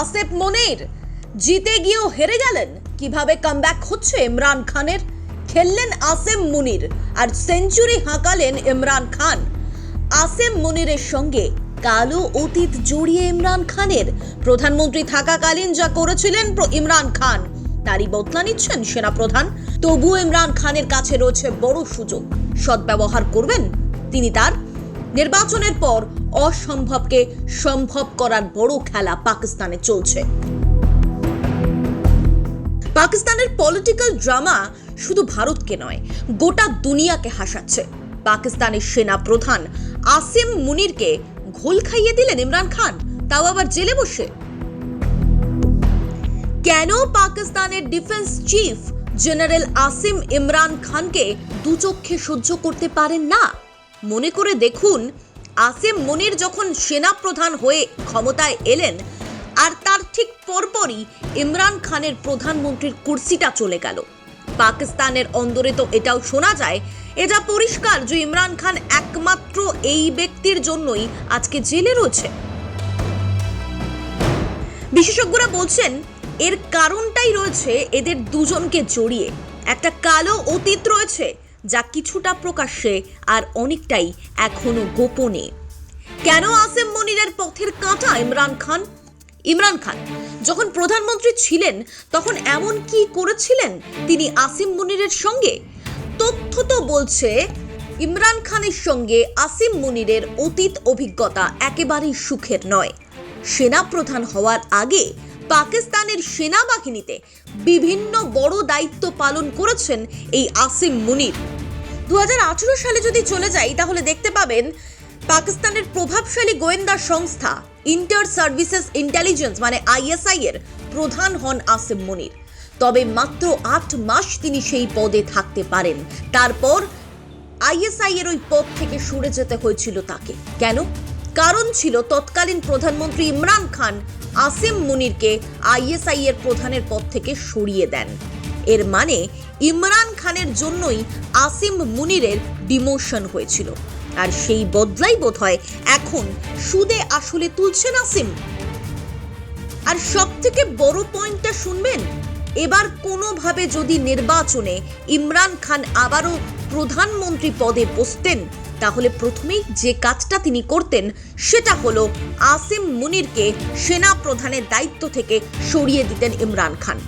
আসেফ মনির। জিতে গিয়েও হেরে গেলেন। কীভাবে কামব্যাক হচ্ছে ইমরান খানের? খেললেন আসেম মুনির আর সেঞ্চুরি হাঁকালেন ইমরান খান। আসেম মুনিরের সঙ্গে কালো অতীত জড়িয়ে ইমরান খানের। প্রধানমন্ত্রী থাকাকালীন যা করেছিলেন ইমরান খান, তারই বদলা নিচ্ছেন সেনাপ্রধান তবু ইমরান খানের কাছে রয়েছে বড় সুযোগ। সদ্ব্যবহার করবেন তিনি তার নির্বাচনের পর অসম্ভবকে সম্ভব করার বড় খেলা পাকিস্তানে চলছে। পাকিস্তানের পলিটিক্যাল ড্রামা শুধু ভারতকে নয়, গোটা দুনিয়াকে হাসাচ্ছে। পাকিস্তানের সেনা প্রধান আসিম মুনিরকে ঘোল খাইয়ে দিলেন ইমরান খান, তাও আবার জেলে বসে। কেন পাকিস্তানের defence chief general Asim Imran খানকে দুচক্ষে সহ্য করতে পারেন না? মনে করে দেখুন, আসিম মনির যখন সেনা প্রধান হয়ে ক্ষমতায় এলেন, আর তার ঠিক পরপরই ইমরান খানের প্রধানমন্ত্রীর কুর্সিটা চলে গেল। পাকিস্তানের অন্দরে তো এটাও শোনা যায় এটা পরিষ্কার যে ইমরান খান একমাত্র এই ব্যক্তির জন্যই আজকে জেলে রয়েছে। বিশেষজ্ঞরা বলছেন, এর কারণটাই রয়েছে এদের দুজনকে জড়িয়ে। একটা কালো অতীত রয়েছে যা কিছুটা প্রকাশ্যে আর অনেকটাই এখনও গোপনে। কেন আসেম মনিরের পথের কাঁটা ইমরান খান? ইমরান খান, যখন প্রধানমন্ত্রী ছিলেন, তখন এমন কি করেছিলেন? তিনি আসিম মনিরের সঙ্গে? তথ্য তো বলছে ইমরান খানের সঙ্গে আসিম মনিরের অতীত অভিজ্ঞতা একেবারেই সুখের নয়। সেনাপ্রধান হওয়ার আগে পাকিস্তানের সেনাবাহিনীতে বিভিন্ন বড় দায়িত্ব পালন করেছেন এই আসিম মুনির। দু হাজার আঠেরো সালে যদি চলে যাই, তাহলে দেখতে পাবেন পাকিস্তানের প্রভাবশালী গোয়েন্দা সংস্থা ইন্টার সার্ভিসেস ইন্টেলিজেন্স মানে আইএসআই এর প্রধান হন আসিম মুনির। তবে মাত্র আট মাস তিনি সেই পদে থাকতে পারেন। তারপর আইএসআই এর ওই পদ থেকে সরে যেতে হয়েছিল তাকে। কেন? কারণ ছিল তৎকালীন প্রধানমন্ত্রী ইমরান খান আসিম মুনিরকে আইএসআই এর প্রধানের পদ থেকে সরিয়ে দেন। এর মানে ইমরান খানের জন্যই আসিম মুনিরের ডিমোশন হয়েছিল। আর সেই বদলাই বোধ হয় এখন সুদে আসলে তুলছেন আসিম। আর সব থেকে বড় পয়েন্টটা শুনবেন? এবার কোনোভাবে যদি নির্বাচনে ইমরান খান আবারও প্রধানমন্ত্রী পদে বসতেন, তাহলে প্রথমেই যে কাজটা তিনি করতেন, সেটা হলো আসিম মুনিরকে সেনা প্রধানের দায়িত্ব থেকে সরিয়ে দিতেন ইমরান খান।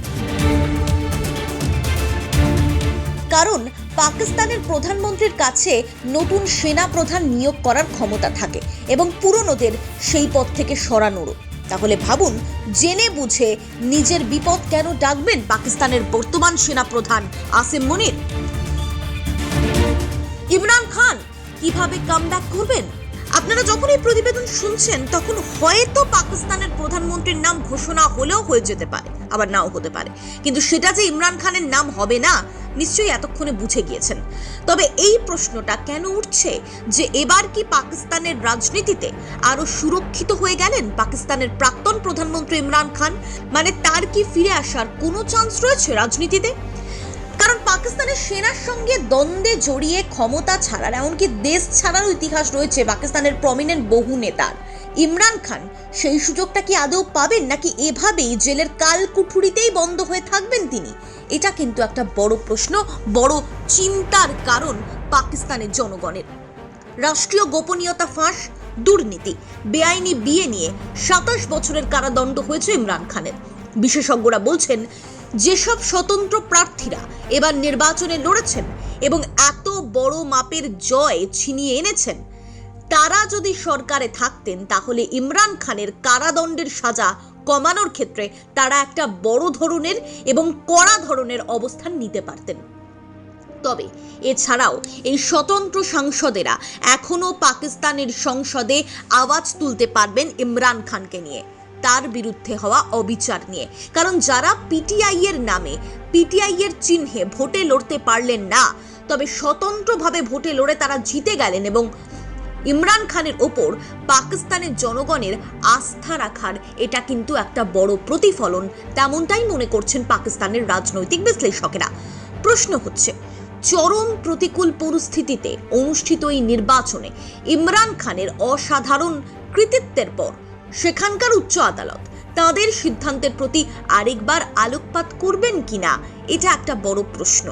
কারণ পাকিস্তানের প্রধানমন্ত্রীর কাছে নতুন সেনা প্রধান নিয়োগ করার ক্ষমতা থাকে এবং পুরনোদের সেই পদ থেকে সরানোরও। তাহলে ভাবুন, জেনে বুঝে নিজের বিপদ কেন ডাকবেন পাকিস্তানের বর্তমান সেনা প্রধান আসিম মনির? ইমরান খান, কীভাবে কামব্যাক করবেন? আপনারা যখন এই প্রতিবেদন শুনছেন, তখন হয়তো পাকিস্তানের প্রধানমন্ত্রীর নাম ঘোষণা হলেও হয়ে যেতে পারে। আবার নাও হতে পারে। কিন্তু সেটা যে ইমরান খানের নাম হবে না, নিশ্চয়ই এতক্ষণে বুঝে গিয়েছেন। তবে এই প্রশ্নটা কেন উঠছে যে এবার কি পাকিস্তানের রাজনীতিতে আরও সুরক্ষিত হয়ে গেলেন পাকিস্তানের প্রাক্তন প্রধানমন্ত্রী ইমরান খান? মানে তার কি ফিরে আসার কোনো চান্স রয়েছে রাজনীতিতে? কারণ পাকিস্তানের সেনার সঙ্গে দ্বন্দ্বে জড়িয়ে ক্ষমতা ছাড়ার, এমনকি দেশ ছাড়ারও ইতিহাস রয়েছে পাকিস্তানের প্রমিনেন্ট বহু নেতার। ইমরান খান, সেই সুযোগটা কি আদৌ পাবেন নাকি এভাবেই জেলের কালকুঠুরিতেই বন্ধ হয়ে থাকবেন তিনি? এটা কিন্তু একটা বড় প্রশ্ন, বড় চিন্তার কারণ পাকিস্তানের জনগণের। রাষ্ট্রীয় গোপনীয়তা ফাঁস, দুর্নীতি, বেআইনি বিয়ে নিয়ে সাতাশ বছরের কারাদণ্ড হয়েছে ইমরান খানের। বিশেষজ্ঞরা বলছেন, যেসব স্বতন্ত্র প্রার্থীরা এবার নির্বাচনে লড়েছেন এবং এত বড় মাপের জয় ছিনিয়ে এনেছেন তারা যদি সরকারে থাকতেন, তাহলে ইমরান খানের কারাদণ্ডের সাজা কমানোর ক্ষেত্রে তারা একটা বড় ধরনের এবং কড়া ধরনের অবস্থান নিতে পারতেন। তবে এছাড়াও এই স্বতন্ত্র সাংসদেরা এখনও পাকিস্তানের সংসদে আওয়াজ তুলতে পারবেন ইমরান খানকে নিয়ে। তার বিরুদ্ধে হওয়া অবিচার নিয়ে। কারণ যারা পিটিআই এর নামে পিটিআই এর চিহ্নে ভোটে লড়তে পারলেন না, তবে স্বতন্ত্রভাবে ভোটে লড়ে তারা জিতে গেলেন এবং ইমরান খানের ওপর পাকিস্তানের জনগণের আস্থা রাখার এটা কিন্তু একটা বড় প্রতিফলন, তেমনটাই মনে করছেন পাকিস্তানের রাজনৈতিক বিশ্লেষকেরা। প্রশ্ন হচ্ছে, চরম প্রতিকূল পরিস্থিতিতে অনুষ্ঠিত এই নির্বাচনে ইমরান খানের অসাধারণ কৃতিত্বের পর সেখানকার উচ্চ আদালত তাদের সিদ্ধান্তের প্রতি আরেকবার আলোকপাত করবেন কিনা, এটা একটা বড় প্রশ্ন।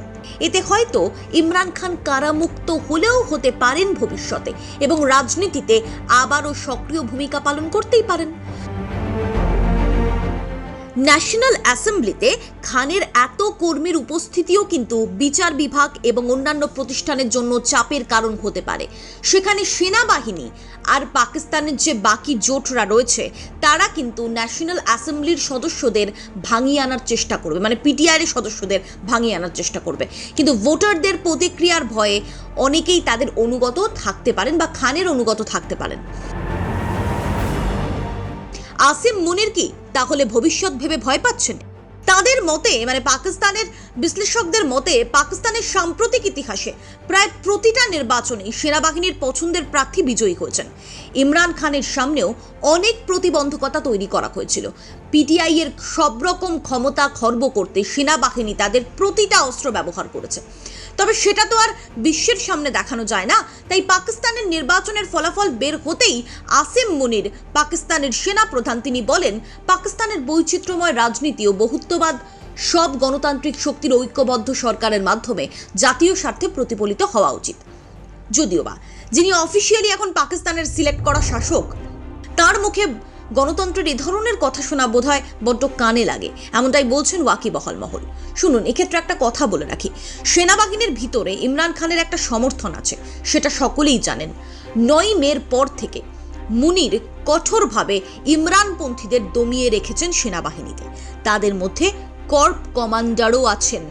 এতে হয়তো ইমরান খান কারামুক্ত হলেও হতে পারেন ভবিষ্যতে এবং রাজনীতিতে আবারও সক্রিয় ভূমিকা পালন করতেই পারেন। ন্যাশনাল অ্যাসেম্বলিতে খানের এত কর্মীর উপস্থিতিও কিন্তু বিচার বিভাগ এবং অন্যান্য প্রতিষ্ঠানের জন্য চাপের কারণ হতে পারে। সেখানে সেনাবাহিনী আর পাকিস্তানের যে বাকি জোটরা রয়েছে, তারা কিন্তু ন্যাশনাল অ্যাসেম্বলির সদস্যদের ভাঙিয়ে আনার চেষ্টা করবে মানে পিটিআর এর সদস্যদের ভাঙিয়ে আনার চেষ্টা করবে। কিন্তু ভোটারদের প্রতিক্রিয়ার ভয়ে অনেকেই তাদের অনুগত থাকতে পারেন বা খানের অনুগত থাকতে পারেন। আসিম মুনির কি? তাহলে ভবিষ্যৎ ভেবে ভয় পাচ্ছেন? তাদের মতে মানে পাকিস্তানের বিশ্লেষকদের মতে, পাকিস্তানের সাম্প্রতিক ইতিহাসে প্রায় প্রতিটা নির্বাচনে সেনাবাহিনীর পছন্দের প্রার্থী বিজয়ী হয়েছেন। ইমরান খানের সামনেও অনেক প্রতিবন্ধকতা তৈরি করা হয়েছিল। পিটিআই এর সব রকম ক্ষমতা খর্ব করতে সেনাবাহিনী তাদের প্রতিটা অস্ত্র ব্যবহার করেছে। তবে সেটা তো আর বিশ্বের সামনে দেখানো যায় না। তাই পাকিস্তানের নির্বাচনের ফলাফল বের হতেই আসিম মুনির, পাকিস্তানের সেনা প্রধান তিনি বলেন, পাকিস্তানের বৈচিত্র্যময় রাজনীতি ও বহুত্ববাদ সব গণতান্ত্রিক শক্তির ঐক্যবদ্ধ সরকারের মাধ্যমে জাতীয় স্বার্থে প্রতিফলিত হওয়া উচিত। যদিও বা, যিনি অফিসিয়ালি এখন পাকিস্তানের সিলেক্ট করা শাসক, তার মুখে গণতন্ত্রের এ ধরনের কথা শোনা বোধ হয় বড্ড কানে লাগে। এমনটাই বলছেন ওয়াকিবহল মহল। শুনুন, এক্ষেত্রে একটা কথা বলে রাখি। সেনাবাহিনীর ভিতরে ইমরান খানের একটা সমর্থন আছে, সেটা সকলেই জানেন। নয় মের পর থেকে মুনির কঠোরভাবে ইমরানপন্থীদের দমিয়ে রেখেছেন সেনাবাহিনীতে। তাদের মধ্যে কর্প কমান্ডারও আছেন।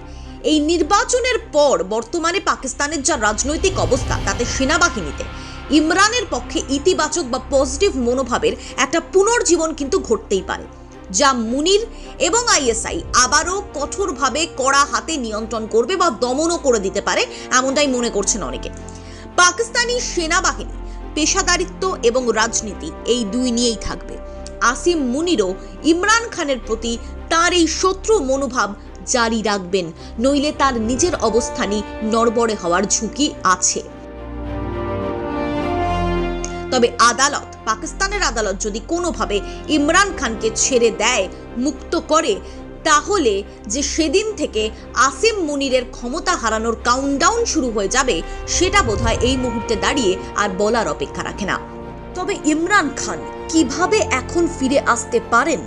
এই নির্বাচনের পর বর্তমানে পাকিস্তানের যা রাজনৈতিক অবস্থা, তাতে সেনাবাহিনীতে ইমরানের পক্ষে ইতিবাচক বা পজিটিভ মনোভাবের একটা পুনর্জীবন কিন্তু ঘটতেই পারে, যা মুনির এবং আইএসআই আবারও কঠোরভাবে কড়া হাতে নিয়ন্ত্রণ করবে বা দমনও করে দিতে পারে, এমনটাই মনে করছেন অনেকে। পাকিস্তানি সেনাবাহিনী, পেশাদারিত্ব এবং রাজনীতি এই দুই নিয়েই থাকবে। আসিম মুনিরও ইমরান খানের প্রতি তার এই শত্রু মনোভাব জারি রাখবেন, নইলে তার নিজের অবস্থানই নড়বড়ে হওয়ার ঝুঁকি আছে। তবে আদালত, পাকিস্তানের আদালত যদি কোনোভাবে ইমরান খানকে ছেড়ে দেয়, মুক্ত করে, তাহলে যে সেদিন থেকে আসিম মুনিরের ক্ষমতা হারানোর কাউন্টডাউন শুরু হয়ে যাবে, সেটা বোধহয় এই মুহূর্তে দাঁড়িয়ে আর বলার অপেক্ষা রাখে না। তবে ইমরান খান কীভাবে এখন ফিরে আসতে পারেন?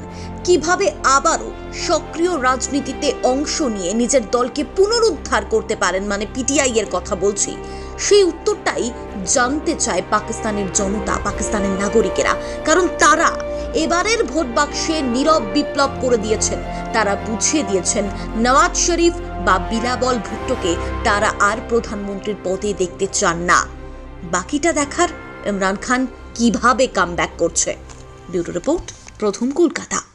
কীভাবে আবারও সক্রিয় রাজনীতিতে অংশ নিয়ে নিজের দলকে পুনরুদ্ধার করতে পারেন? মানে পিটিআই এর কথা বলছি। সেই উত্তরটাই জানতে চায় পাকিস্তানের জনতা, পাকিস্তানের নাগরিকেরা। কারণ তারা এবারের ভোট বাক্সে নীরব বিপ্লব করে দিয়েছেন। তারা বুঝিয়ে দিয়েছেন, নওয়াজ শরীফ বা বিলাবল ভুট্টোকে তারা আর প্রধানমন্ত্রীর পদে দেখতে চান না। বাকিটা দেখার ইমরান খান কীভাবে কাম করছে? ব্যুরো রিপোর্ট, প্রথম কলকাতা।